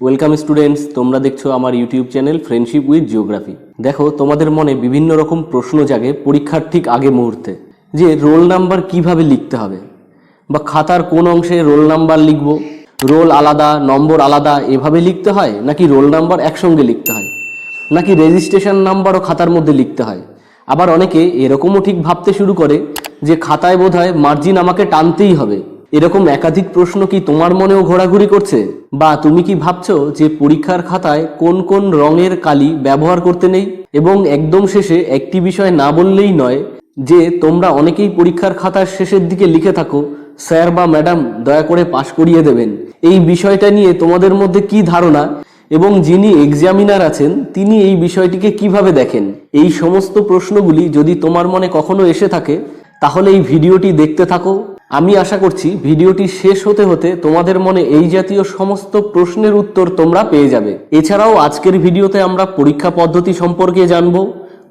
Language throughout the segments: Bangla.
ওয়েলকাম স্টুডেন্টস তোমরা দেখছ আমার YouTube channel friendship with geography দেখো, তোমাদের মনে বিভিন্ন রকম প্রশ্ন জাগে পরীক্ষার ঠিক আগে মুহূর্তে, যে রোল নাম্বার কীভাবে লিখতে হবে? বা খাতার কোন অংশে রোল নাম্বার লিখব? রোল আলাদা, নম্বর আলাদা, এভাবে লিখতে হয়? নাকি রোল নাম্বার একসঙ্গে লিখতে হয়? নাকি রেজিস্ট্রেশন নাম্বারও খাতার মধ্যে লিখতে হয়? আবার অনেকে এরকমও ঠিক ভাবতে শুরু করে যে খাতায় বোধহয় মার্জিন আমাকে টানতেই হবে। এরকম একাধিক প্রশ্ন কি তোমার মনেও ঘোরাঘুরি করছে? বা তুমি কি ভাবছ যে পরীক্ষার খাতায় কোন কোন রঙের কালি ব্যবহার করতে নেই? এবং একদম শেষে একটি বিষয় না বললেই নয় যে তোমরা অনেকেই পরীক্ষার খাতার শেষের দিকে লিখে থাকো, স্যার বা ম্যাডাম দয়া করে পাশ করিয়ে দেবেন। এই বিষয়টা নিয়ে তোমাদের মধ্যে কি ধারণা? এবং যিনি এক্সামিনার আছেন, তিনি এই বিষয়টিকে কীভাবে দেখেন? এই সমস্ত প্রশ্নগুলি যদি তোমার মনে কখনো এসে থাকে, তাহলে এই ভিডিওটি দেখতে থাকো। আমি আশা করছি ভিডিওটি শেষ হতে হতে তোমাদের মনে এই জাতীয় সমস্ত প্রশ্নের উত্তর তোমরা পেয়ে যাবে। এছাড়াও আজকের ভিডিওতে আমরা পরীক্ষা পদ্ধতি সম্পর্কে জানব,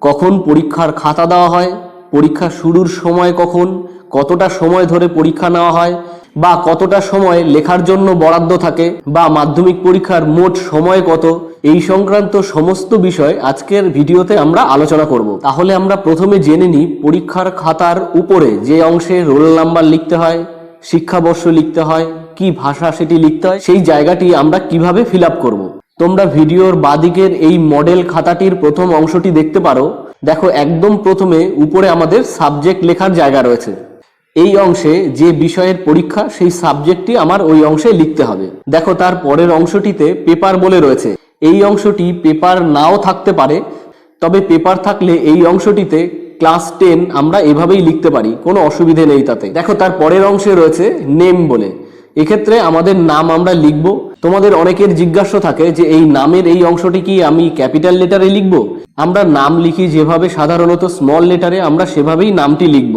কখন পরীক্ষার খাতা দেওয়া হয়, পরীক্ষা শুরুর সময় কখন, কতটা সময় ধরে পরীক্ষা নেওয়া হয়, বা কতটা সময় লেখার জন্য বরাদ্দ থাকে, বা মাধ্যমিক পরীক্ষার মোট সময় কত এই সংক্রান্ত সমস্ত বিষয় আজকের ভিডিওতে আমরা আলোচনা করব। তাহলে আমরা প্রথমে জেনে নিই পরীক্ষার খাতার উপরে যে অংশে রোল নাম্বার লিখতে হয়, শিক্ষাবর্ষ লিখতে হয়, কি ভাষা সেটি লিখতে হয়, সেই জায়গাটি আমরা কীভাবে ফিল আপ করব। তোমরা ভিডিওর বাদিকের এই মডেল খাতাটির প্রথম অংশটি দেখতে পারো। দেখো, একদম প্রথমে উপরে আমাদের সাবজেক্ট লেখার জায়গা রয়েছে। এই অংশে যে বিষয়ের পরীক্ষা, সেই সাবজেক্টটি আমার ওই অংশে লিখতে হবে। দেখো, তার পরের অংশটিতে পেপার বলে রয়েছে। এই অংশটি পেপার নাও থাকতে পারে, তবে পেপার থাকলে এই অংশটিতে ক্লাস টেন আমরা এভাবেই লিখতে পারি, কোনো অসুবিধে নেই তাতে। দেখো, তার পরের অংশে রয়েছে নেম বলে। এক্ষেত্রে আমাদের নাম আমরা লিখব। তোমাদের অনেকের জিজ্ঞাসা থাকে যে এই নামের এই অংশটি কি আমি ক্যাপিটাল লেটারে লিখব? আমরা নাম লিখি যেভাবে সাধারণত স্মল লেটারে আমরা সেভাবেই নামটি লিখব।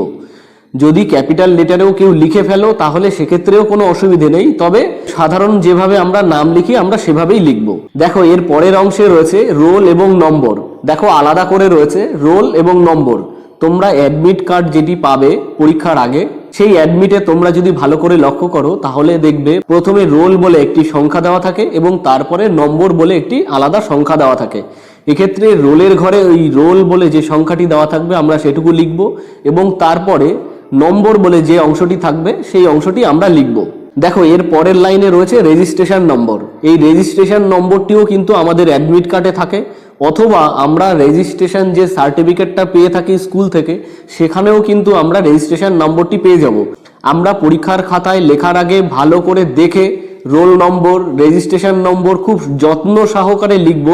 যদি ক্যাপিটাল লেটারেও কেউ লিখে ফেলো, তাহলে সেক্ষেত্রেও কোনো অসুবিধে নেই। তবে সাধারণ যেভাবে আমরা নাম লিখি, আমরা সেভাবেই লিখব। দেখো, এর পরের অংশে রয়েছে রোল এবং নম্বর। দেখো, আলাদা করে রয়েছে রোল এবং নম্বর। তোমরা অ্যাডমিট কার্ড যেটি পাবে পরীক্ষার আগে, সেই অ্যাডমিটে তোমরা যদি ভালো করে লক্ষ্য করো, তাহলে দেখবে প্রথমে রোল বলে একটি সংখ্যা দেওয়া থাকে এবং তারপরে নম্বর বলে একটি আলাদা সংখ্যা দেওয়া থাকে। এক্ষেত্রে রোলের ঘরে ওই রোল বলে যে সংখ্যাটি দেওয়া থাকবে, আমরা সেটুকু লিখব এবং তারপরে নম্বর বলে যে অংশটি থাকবে, সেই অংশটি আমরা লিখব। দেখো, এর পরের লাইনে রয়েছে রেজিস্ট্রেশন নম্বর এই রেজিস্ট্রেশন নম্বরটিও কিন্তু আমাদের অ্যাডমিট কার্ডে থাকে, অথবা আমরা রেজিস্ট্রেশন যে সার্টিফিকেটটা পেয়ে থাকি স্কুল থেকে, সেখানেও কিন্তু আমরা রেজিস্ট্রেশন নম্বরটি পেয়ে যাব। আমরা পরীক্ষার খাতায় লেখার আগে ভালো করে দেখে রোল নম্বর রেজিস্ট্রেশন নম্বর খুব যত্ন সহকারে লিখব,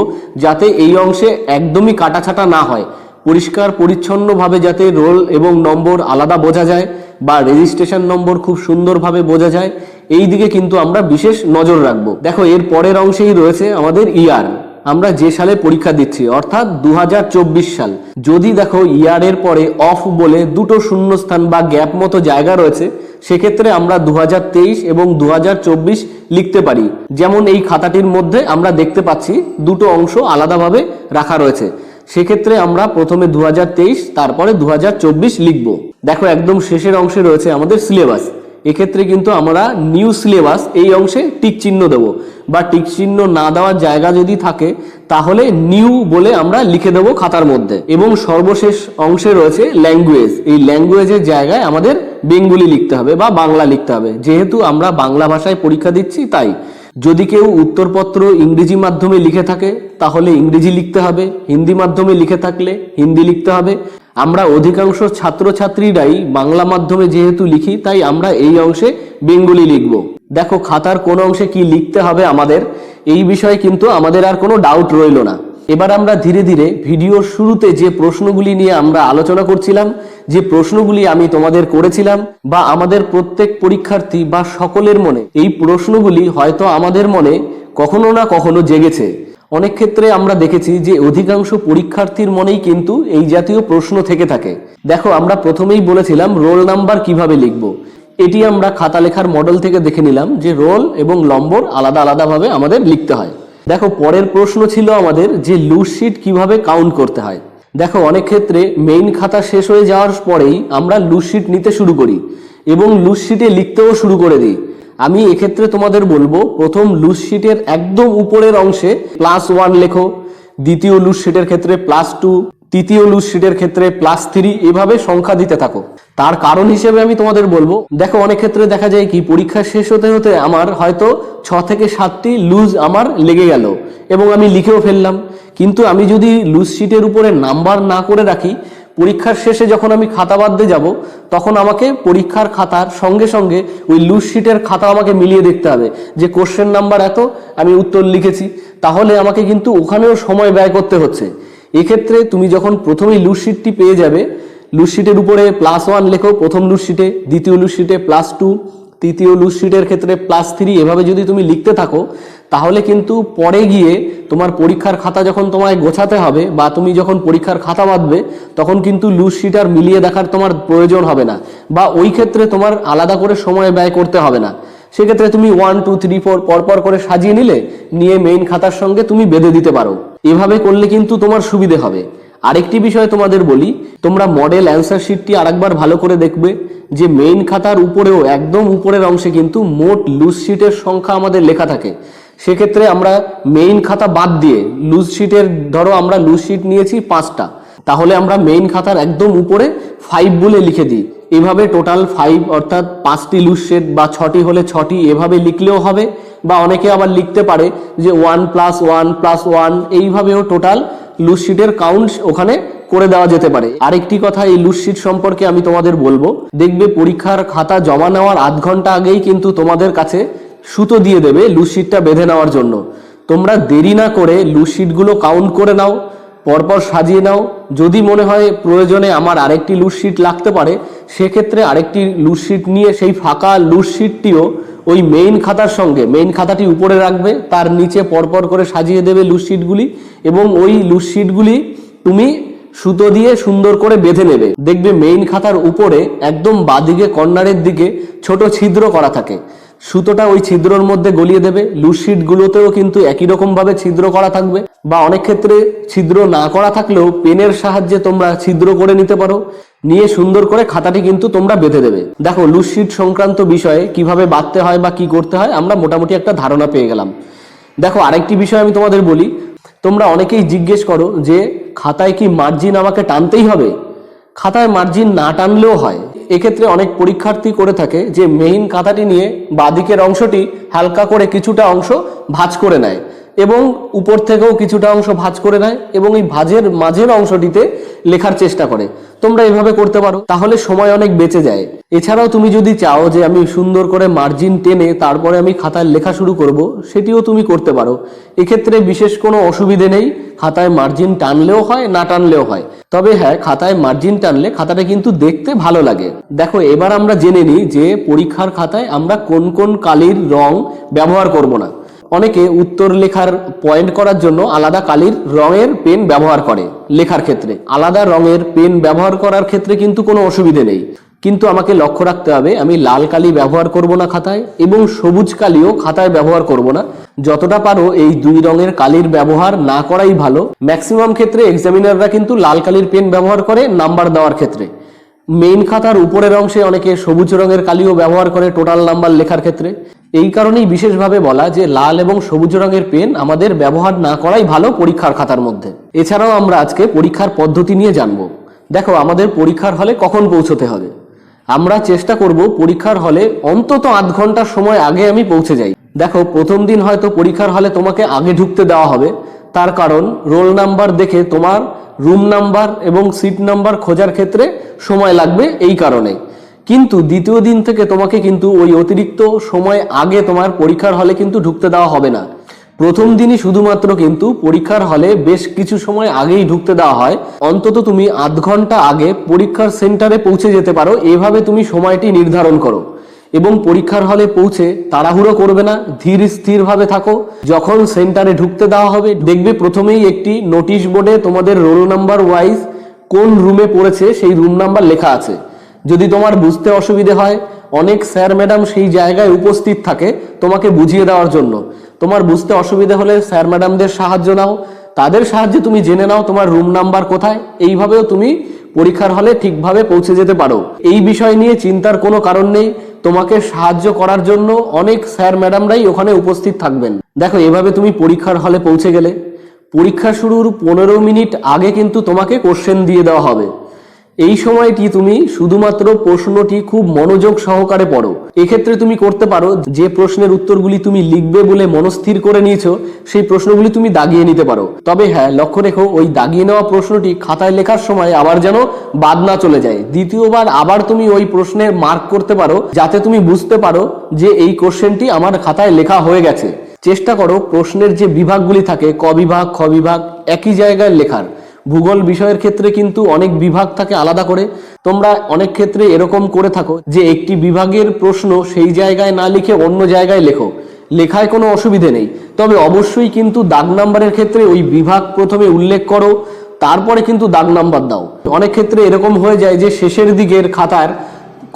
যাতে এই অংশে একদমই কাটাছাটা না হয়। পরিষ্কার, পরিচ্ছন্নভাবে যাতে রোল এবং নম্বর আলাদা বোঝা যায় বা রেজিস্ট্রেশন নম্বর খুব সুন্দরভাবে বোঝা যায়, এই দিকে কিন্তু আমরা বিশেষ নজর রাখব। দেখো, এর পরের অংশেই রয়েছে আমাদের ইয়ার আমরা যে সালে পরীক্ষা দিচ্ছি, অর্থাৎ দু হাজার চব্বিশ সাল। যদি দেখো ইয়ারের পরে অফ বলে দুটো শূন্যস্থান বা গ্যাপ মতো জায়গা রয়েছে, সেক্ষেত্রে আমরা দু হাজার তেইশ এবং দু হাজার চব্বিশ লিখতে পারি। যেমন এই খাতাটির মধ্যে আমরা দেখতে পাচ্ছি, দুটো অংশ আলাদাভাবে রাখা রয়েছে। সেক্ষেত্রে আমরা প্রথমে দু হাজার তেইশ, তারপরে দু লিখব। দেখো, একদম শেষের অংশে রয়েছে আমাদের সিলেবাস। এক্ষেত্রে কিন্তু আমরা নিউ সিলেবাস, এই অংশে টিক চিহ্ন দেবো। বা টিক চিহ্ন না দেওয়ার জায়গা যদি থাকে, তাহলে নিউ বলে আমরা লিখে দেবো খাতার মধ্যে। এবং সর্বশেষ অংশে রয়েছে ল্যাঙ্গুয়েজ। এই ল্যাঙ্গুয়েজের জায়গায় আমাদের বেঙ্গলি লিখতে হবে বা বাংলা লিখতে হবে। যেহেতু আমরা বাংলা ভাষায় পরীক্ষা দিচ্ছি, তাই। যদি কেউ উত্তরপত্র ইংরেজি মাধ্যমে লিখে থাকে, তাহলে ইংরেজি লিখতে হবে, হিন্দি মাধ্যমে লিখে থাকলে হিন্দি লিখতে হবে। আমরা অধিকাংশ ছাত্রছাত্রীরাই বাংলা মাধ্যমে যেহেতু লিখি, তাই আমরা এই অংশে বেঙ্গলি লিখব। দেখো, খাতার কোন অংশে কি লিখতে হবে আমাদের, এই বিষয়ে কিন্তু আমাদের আর কোনো ডাউট রইল না। এবার আমরা ধীরে ধীরে ভিডিওর শুরুতে যে প্রশ্নগুলি নিয়ে আমরা আলোচনা করছিলাম, যে প্রশ্নগুলি আমি তোমাদের করেছিলাম বা আমাদের প্রত্যেক পরীক্ষার্থী বা সকলের মনে, এই প্রশ্নগুলি হয়তো আমাদের মনে কখনো না কখনো জেগেছে। অনেক ক্ষেত্রে আমরা দেখেছি যে অধিকাংশ পরীক্ষার্থীর মনেই কিন্তু এই জাতীয় প্রশ্ন থেকে থাকে। দেখো, আমরা প্রথমেই বলেছিলাম রোল নাম্বার কীভাবে লিখব। এটি আমরা খাতা লেখার মডেল থেকে দেখে নিলাম যে রোল এবং লম্বর আলাদা আলাদাভাবে আমাদের লিখতে হয়। দেখো, পরের প্রশ্ন ছিল আমাদের যে লুজ শিট কীভাবে কাউন্ট করতে হয়। দেখো, অনেক ক্ষেত্রে মেইন খাতা শেষ হয়ে যাওয়ার পরেই আমরা লুজশিট নিতে শুরু করি এবং লুজ শিটে লিখতেও শুরু করে দিই। আমি এক্ষেত্রে তোমাদের বলব, প্রথম লুজ শিটের একদম উপরের অংশে প্লাস ওয়ান লেখো, দ্বিতীয় লুজশিটের ক্ষেত্রে প্লাস টু তৃতীয় লুজ শিটের ক্ষেত্রে প্লাস থ্রি এভাবে সংখ্যা দিতে থাকো। তার কারণ হিসেবে আমি তোমাদের বলব, দেখো অনেক ক্ষেত্রে দেখা যায় কি, পরীক্ষা শেষ হতে হতে আমার হয়তো ছ থেকে সাতটি লুজ আমার লেগে গেল এবং আমি লিখেও ফেললাম। কিন্তু আমি যদি লুজ শিটের উপরে নাম্বার না করে রাখি, পরীক্ষার শেষে যখন আমি খাতা বাঁধতে যাব, তখন আমাকে পরীক্ষার খাতার সঙ্গে সঙ্গে ওই লুজ শিটের খাতা আমাকে মিলিয়ে দেখতে হবে যে কোশ্চেন নাম্বার এত, আমি উত্তর লিখেছি। তাহলে আমাকে কিন্তু ওখানেও সময় ব্যয় করতে হচ্ছে। এক্ষেত্রে তুমি যখন প্রথমেই লুজ শিটটি পেয়ে যাবে লুজ শিটের উপরে প্লাস ওয়ান লেখো, প্রথম লুজ শিটে দ্বিতীয় লুজ শিটে প্লাস টু তৃতীয় লুজ শিটের ক্ষেত্রে প্লাস থ্রি এভাবে যদি তুমি লিখতে থাকো, তাহলে কিন্তু পরে গিয়ে তোমার পরীক্ষার খাতা যখন তোমায় গোছাতে হবে বা তুমি যখন পরীক্ষার খাতা বাঁধবে, তখন কিন্তু লুজ শিট আর মিলিয়ে দেখার তোমার প্রয়োজন হবে না বা ওই ক্ষেত্রে তোমার আলাদা করে সময় ব্যয় করতে হবে না। সেক্ষেত্রে তুমি ওয়ান টু থ্রি ফোর পরপর করে সাজিয়ে নিলে, নিয়ে মেইন খাতার সঙ্গে তুমি বেঁধে দিতে পারো। এভাবে করলে কিন্তু তোমার সুবিধে হবে। আরেকটি বিষয় তোমাদের বলি, তোমরা মডেল অ্যান্সার শিটটি আরেকবার ভালো করে দেখবে যে মেইন খাতার উপরেও একদম উপরের অংশে কিন্তু মোট লুজ শিটের সংখ্যা আমাদের লেখা থাকে। সেক্ষেত্রে আমরা মেইন খাতা বাদ দিয়ে লুজ শিটের ধরো আমরা লুজ শিট নিয়েছি পাঁচটা। তাহলে আমরা মেইন খাতার একদম উপরে ফাইভ বলে লিখে দিই। এভাবে টোটাল ফাইভ অর্থাৎ পাঁচটি লুজ শিট বা ছটি হলে ছটি এভাবে লিখলেও হবে। বা অনেকে আবার লিখতে পারে যে one plus one plus one এইভাবেও টোটাল লুজ শিটের কাউন্ট ওখানে করে দেওয়া যেতে পারে। আরেকটি কথা, এই লুজ শিট সম্পর্কে আমি তোমাদের বলব, দেখবে পরীক্ষার খাতা জমা নেওয়ার আধ ঘণ্টা আগেই কিন্তু তোমাদের কাছে সুতো দিয়ে দেবে লুজ শিটটা বেঁধে নেওয়ার জন্য। তোমরা দেরি না করে লুজ শিটগুলো কাউন্ট করে নাও, পরপর সাজিয়ে নাও। যদি মনে হয় প্রয়োজনে আমার আরেকটি লুজ শিট লাগতে পারে, সেক্ষেত্রে আরেকটি লুজ শিট নিয়ে সেই ফাঁকা লুজ শিটটিও ওই মেইন খাতার সঙ্গে মেইন খাতাটি উপরে রাখবে, তার নিচে পরপর করে সাজিয়ে দেবে লুজ শিটগুলি এবং ওই লুজ শিটগুলি তুমি সুতো দিয়ে সুন্দর করে বেঁধে নেবে। দেখবে মেইন খাতার উপরে একদম বাদিকে কর্নারের দিকে ছোট ছিদ্র করা থাকে। সুতোটা ওই ছিদ্রর মধ্যে গলিয়ে দেবে। লুসিট গুলোতেও কিন্তু একই রকম ভাবে ছিদ্র করা থাকবে। বা অনেক ক্ষেত্রে ছিদ্র না করা থাকলেও পেনের সাহায্যে তোমরা ছিদ্র করে নিতে পারো। নিয়ে সুন্দর করে খাতাটি কিন্তু তোমরা বেঁধে দেবে। দেখো লুসিট সংক্রান্ত বিষয়ে কীভাবে বাঁধতে হয় বা কি করতে হয়, আমরা মোটামুটি একটা ধারণা পেয়ে গেলাম। দেখো, আরেকটি বিষয় আমি তোমাদের বলি। তোমরা অনেকেই জিজ্ঞেস করো যে, খাতায় কি মার্জিন আমাকে টানতেই হবে? খাতায় মার্জিন না টানলেও হয়। এক্ষেত্রে অনেক পরীক্ষার্থী করে থাকে যে মেইন কাঁথাটি নিয়ে বাদিকের অংশটি হালকা করে কিছুটা অংশ ভাঁজ করে নেয়। এবং উপর থেকেও কিছুটা অংশ ভাঁজ করে নেয় এবং এই ভাঁজের মাঝের অংশটিতে লেখার চেষ্টা করে। তোমরা এভাবে করতে পারো, তাহলে সময় অনেক বেঁচে যায়। এছাড়াও তুমি যদি চাও যে আমি সুন্দর করে মার্জিন টেনে তারপরে আমি খাতায় লেখা শুরু করব, সেটিও তুমি করতে পারো। এক্ষেত্রে বিশেষ কোনো অসুবিধে নেই, খাতায় মার্জিন টানলেও হয়, না টানলেও হয়। তবে হ্যাঁ খাতায় মার্জিন টানলে খাতাটা কিন্তু দেখতে ভালো লাগে। দেখো, এবার আমরা জেনে নিই যে পরীক্ষার খাতায় আমরা কোন কোন কালির রং ব্যবহার করব না। অনেকে উত্তর লেখার পয়েন্ট করার জন্য আলাদা কালির রঙের পেন ব্যবহার করে লেখার ক্ষেত্রে। আলাদা রঙের পেন ব্যবহার করার ক্ষেত্রে কিন্তু কোনো অসুবিধে নেই। কিন্তু আমাকে লক্ষ্য রাখতে হবে, আমি লাল কালি ব্যবহার করব না খাতায় এবং সবুজ কালিও খাতায় ব্যবহার করব না। যতটা পারো এই দুই রঙের কালির ব্যবহার না করাই ভালো। ম্যাক্সিমাম ক্ষেত্রে এক্সামিনাররা কিন্তু লাল কালির পেন ব্যবহার করে নাম্বার দেওয়ার ক্ষেত্রে। মেইন খাতার উপরের অংশে অনেকে সবুজ রঙের কালিও ব্যবহার করে টোটাল নাম্বার লেখার ক্ষেত্রে। এই কারণেই বিশেষভাবে বলা যে লাল এবং সবুজ রঙের পেন আমাদের ব্যবহার না করাই ভালো পরীক্ষার খাতার মধ্যে। এছাড়াও আমরা আজকে পরীক্ষার পদ্ধতি নিয়ে জানব। দেখো, আমাদের পরীক্ষার হলে কখন পৌঁছতে হবে? আমরা চেষ্টা করব পরীক্ষার হলে অন্তত আধ ঘণ্টার সময় আগে আমি পৌঁছে যাই। দেখো, প্রথম দিন হয়তো পরীক্ষার হলে তোমাকে আগে ঢুকতে দেওয়া হবে। তার কারণ, রোল নাম্বার দেখে তোমার রুম নাম্বার এবং সিট নাম্বার খোঁজার ক্ষেত্রে সময় লাগবে এই কারণে। কিন্তু দ্বিতীয় দিন থেকে তোমাকে কিন্তু ওই অতিরিক্ত সময় আগে তোমার পরীক্ষার হলে কিন্তু ঢুকতে দেওয়া হবে না। প্রথম দিনই শুধুমাত্র কিন্তু পরীক্ষার হলে বেশ কিছু সময় আগেই ঢুকতে দেওয়া হয়। অন্তত তুমি আধ ঘণ্টা আগে পরীক্ষার সেন্টারে পৌঁছে যেতে পারো। এভাবে তুমি সময়টি নির্ধারণ করো। এবং পরীক্ষার হলে পৌঁছে তাড়াহুড়ো করবে না, ধীর স্থিরভাবে থাকো। যখন সেন্টারে ঢুকতে দেওয়া হবে, দেখবে প্রথমেই একটি নোটিশ বোর্ডে তোমাদের রোল নাম্বার ওয়াইজ কোন রুমে পড়েছে, সেই রুম নাম্বার লেখা আছে। যদি তোমার বুঝতে অসুবিধে হয়, অনেক স্যার ম্যাডাম সেই জায়গায় উপস্থিত থাকে তোমাকে বুঝিয়ে দেওয়ার জন্য। তোমার বুঝতে অসুবিধে হলে স্যার ম্যাডামদের সাহায্য নাও। তাদের সাহায্যে তুমি জেনে নাও তোমার রুম নাম্বার কোথায়। এইভাবেও তুমি পরীক্ষার হলে ঠিকভাবে পৌঁছে যেতে পারো। এই বিষয় নিয়ে চিন্তার কোনো কারণ নেই। তোমাকে সাহায্য করার জন্য অনেক স্যার ম্যাডামরাই ওখানে উপস্থিত থাকবেন। দেখো, এভাবে তুমি পরীক্ষার হলে পৌঁছে গেলে। পরীক্ষা শুরুর পনেরো মিনিট আগে কিন্তু তোমাকে কোশ্চেন দিয়ে দেওয়া হবে। এই সময়টি তুমি শুধুমাত্র প্রশ্নটি খুব মনোযোগ সহকারে পড়ো। এক্ষেত্রে তুমি করতে পারো, যে প্রশ্নের উত্তরগুলি তুমি লিখবে বলে মনস্থির করে নিয়েছো, সেই প্রশ্নগুলি তুমি দাগিয়ে নিতে পারো। তবে হ্যাঁ লক্ষ্য রেখো, ওই দাগিয়ে নেওয়া প্রশ্নটি খাতায় লেখার সময় আবার যেন বাদ না চলে যায়। দ্বিতীয়বার আবার তুমি ওই প্রশ্নের মার্ক করতে পারো, যাতে তুমি বুঝতে পারো যে এই কোশ্চেনটি আমার খাতায় লেখা হয়ে গেছে। চেষ্টা করো প্রশ্নের যে বিভাগগুলি থাকে, ক বিভাগ, খ বিভাগ, একই জায়গায় লেখার। ভূগোল বিষয়ের ক্ষেত্রে কিন্তু অনেক বিভাগ থাকে আলাদা করে। তোমরা অনেক ক্ষেত্রে এরকম করে থাকো যে একটি বিভাগের প্রশ্ন সেই জায়গায় না লিখে অন্য জায়গায় লেখো। লেখায় কোনো অসুবিধে নেই। তবে অবশ্যই কিন্তু দাগ নাম্বারের ক্ষেত্রে ওই বিভাগ প্রথমে উল্লেখ করো, তারপরে কিন্তু দাগ নাম্বার দাও। অনেক ক্ষেত্রে এরকম হয়ে যায় যে শেষের দিকের খাতার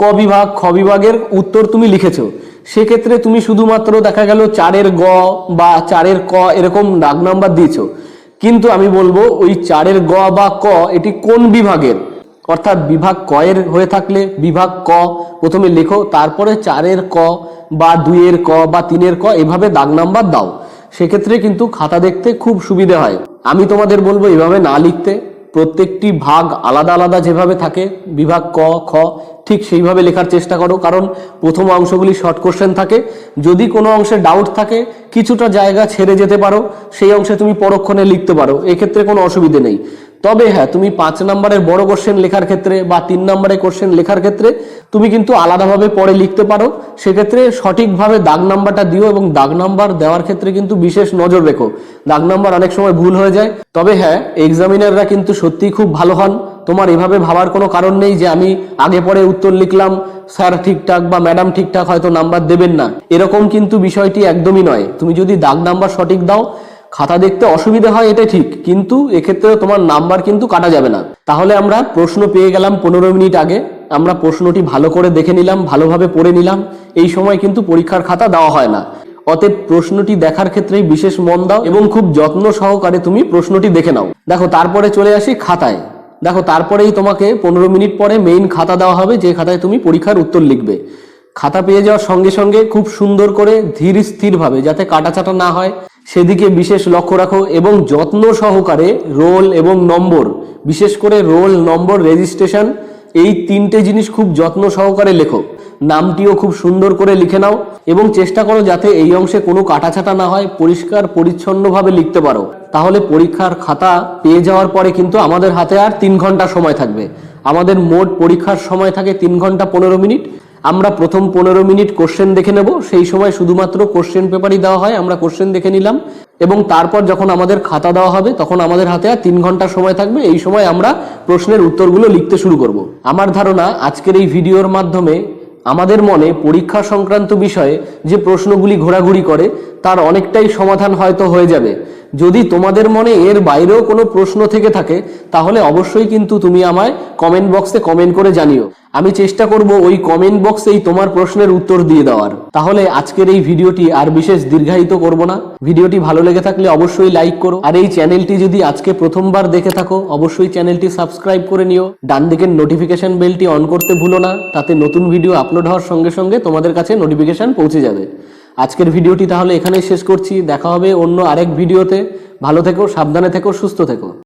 ক বিভাগ, খ বিভাগের উত্তর তুমি লিখেছো। সেক্ষেত্রে তুমি শুধুমাত্র দেখা গেল চারের গ বা চারের ক এরকম দাগ নাম্বার দিয়েছ। কিন্তু আমি বলব ওই চারের গ বা ক, এটি কোন বিভাগের? অর্থাৎ বিভাগ ক এর হয়ে থাকলে বিভাগ ক, প্রথমে লেখো, তারপরে চারের ক, বা দুইয়ের ক, বা তিনের ক, এভাবে দাগ নাম্বার দাও। সেক্ষেত্রে কিন্তু খাতা দেখতে খুব সুবিধে হয়। আমি তোমাদের বলব এভাবে না লিখতে। প্রত্যেকটি ভাগ আলাদা আলাদা যেভাবে থাকে, বিভাগ ক, খ, ঠিক সেইভাবে লেখার চেষ্টা করো। কারণ প্রথম অংশগুলি শর্ট কোশ্চেন থাকে। যদি কোনো অংশে ডাউট থাকে, কিছুটা জায়গা ছেড়ে যেতে পারো, সেই অংশে তুমি পরক্ষণে লিখতে পারো। এক্ষেত্রে কোনো অসুবিধে নেই। তবে হ্যাঁ তুমি পাঁচ নম্বরের বড় কোশ্চেন লেখার ক্ষেত্রে বা তিন নম্বরের কোশ্চেন লেখার ক্ষেত্রে তুমি কিন্তু আলাদাভাবে পরে লিখতে পারো। সেক্ষেত্রে সঠিকভাবে দাগ নাম্বারটা দিও এবং দাগ নাম্বার দেওয়ার ক্ষেত্রে কিন্তু বিশেষ নজর রেখো। দাগ নাম্বার অনেক সময় ভুল হয়ে যায়। তবে হ্যাঁ এক্সামিনাররা কিন্তু সত্যিই খুব ভালো হন। তোমার এভাবে ভাবার কোনো কারণ নেই যে আমি আগে পরে উত্তর লিখলাম, স্যার ঠিকঠাক বা ম্যাডাম ঠিকঠাক হয়তো নাম্বার দেবেন না। এরকম কিন্তু বিষয়টি একদমই নয়। তুমি যদি দাগ নাম্বার সঠিক দাও খাতা দেখতে অসুবিধা হয় এটা ঠিক। কিন্তু এক্ষেত্রে তোমার নাম্বার কিন্তু কাটা যাবে না। তাহলে আমরা প্রশ্ন পেয়ে গেলাম পনেরো মিনিট আগে। আমরা প্রশ্নটি ভালো করে দেখে নিলাম, ভালোভাবে পড়ে নিলাম। এই সময় কিন্তু পরীক্ষার খাতা দেওয়া হয় না। অতএব প্রশ্নটি দেখার ক্ষেত্রেই বিশেষ মন দাও এবং খুব যত্ন সহকারে তুমি প্রশ্নটি দেখে নাও। দেখো, তারপরে চলে আসি খাতায়। দেখো, তারপরেই তোমাকে পনেরো মিনিট পরে মেইন খাতা দেওয়া হবে, যে খাতায় তুমি পরীক্ষার উত্তর লিখবে। খাতা পেয়ে যাওয়ার সঙ্গে সঙ্গে খুব সুন্দর করে ধীর স্থিরভাবে, যাতে কাটাচাটা না হয় সেদিকে বিশেষ লক্ষ্য রাখো এবং যত্ন সহকারে রোল এবং নম্বর, বিশেষ করে রোল, নম্বর, রেজিস্ট্রেশন, এই তিনটে জিনিস খুব যত্ন সহকারে লেখো। নামটিও খুব সুন্দর করে লিখে নাও এবং চেষ্টা করো যাতে এই অংশে কোনো কাটাছাটা না হয়, পরিষ্কার, পরিচ্ছন্নভাবে লিখতে পারো। তাহলে পরীক্ষার খাতা পেয়ে যাওয়ার পরে কিন্তু আমাদের হাতে আর তিন ঘণ্টা সময় থাকবে। আমাদের মোট পরীক্ষার সময় থাকে তিন ঘণ্টা পনেরো মিনিট। আমরা প্রথম পনেরো মিনিট কোশ্চেন দেখে নেব। সেই সময় শুধুমাত্র কোশ্চেন পেপারই দেওয়া হয়, আমরা কোশ্চেন দেখে নিলাম। এবং তারপর যখন আমাদের খাতা দেওয়া হবে, তখন আমাদের হাতে আর তিন ঘণ্টা সময় থাকবে। এই সময় আমরা প্রশ্নের উত্তরগুলো লিখতে শুরু করব। আমার ধারণা, আজকের এই ভিডিওর মাধ্যমে আমাদের মনে পরীক্ষা সংক্রান্ত বিষয়ে যে প্রশ্নগুলি ঘোরাঘুরি করে তার অনেকটাই সমাধান হয়তো হয়ে যাবে। যদি তোমাদের মনে এর বাইরেও কোনো প্রশ্ন থেকে থাকে, তাহলে অবশ্যই কিন্তু তুমি আমায় কমেন্ট বক্সে কমেন্ট করে জানিও। আমি চেষ্টা করব ওই কমেন্ট বক্সেই তোমার প্রশ্নের উত্তর দিয়ে দেওয়ার। তাহলে আজকের এই ভিডিওটি আর বিশেষ দীর্ঘায়িত করব না। ভিডিওটি ভালো লেগে থাকলে অবশ্যই লাইক করো। আর এই চ্যানেলটি যদি আজকে প্রথমবার দেখে থাকো, অবশ্যই চ্যানেলটি সাবস্ক্রাইব করে নিও। ডান দিকের নোটিফিকেশন বেলটি অন করতে ভুলো না। তাতে নতুন ভিডিও আপলোড হওয়ার সঙ্গে সঙ্গে তোমাদের কাছে নোটিফিকেশন পৌঁছে যাবে। আজকের ভিডিওটি তাহলে এখানেই শেষ করছি। দেখা হবে অন্য আরেক ভিডিওতে। ভালো থেকো, সাবধানে থেকো, সুস্থ থেকো।